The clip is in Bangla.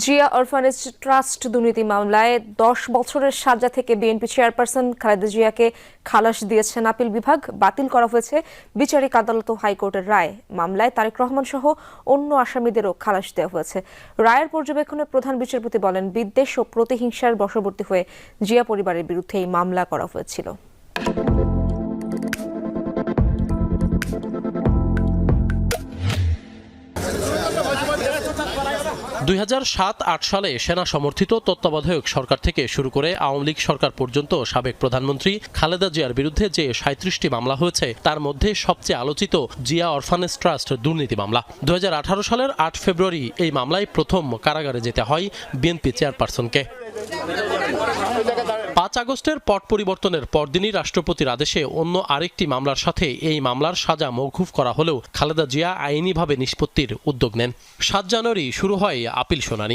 জিয়া অরফানেজ ট্রাস্ট দুর্নীতি মামলায় দশ বছরের সাজা থেকে বিএনপি চেয়ারপারসন খালেদা জিয়াকে খালাস দিয়েছেন আপিল বিভাগ। বাতিল করা হয়েছে বিচারিক আদালত ও হাইকোর্টের রায়। মামলায় তারেক রহমান সহ অন্য আসামিদেরও খালাস দেওয়া হয়েছে। রায়ের পর্যবেক্ষণে প্রধান বিচারপতি বলেন, বিদ্বেষ ও প্রতিহিংসার বশবর্তী হয়ে জিয়া পরিবারের বিরুদ্ধে এই মামলা করা হয়েছিল। দুই সালে সেনা সমর্থিত তত্ত্বাবধায়ক সরকার থেকে শুরু করে আওয়ামী লীগ সরকার পর্যন্ত সাবেক প্রধানমন্ত্রী খালেদা জিয়ার বিরুদ্ধে যে সাঁত্রিশটি মামলা হয়েছে, তার মধ্যে সবচেয়ে আলোচিত জিয়া অরফানেজ ট্রাস্ট দুর্নীতি মামলা। দু হাজার আঠারো সালের আট ফেব্রুয়ারি এই মামলায় প্রথম কারাগারে যেতে হয় বিএনপি চেয়ারপারসনকে। পাঁচ আগস্টের পট পরিবর্তনের পরদিনই রাষ্ট্রপতির আদেশে অন্য আরেকটি মামলার সাথে এই মামলার সাজা মৌকুফ করা হলেও খালেদা জিয়া আইনিভাবে নিষ্পত্তির উদ্যোগ নেন। সাত জানুয়ারি শুরু হয় আপিল শুনানি।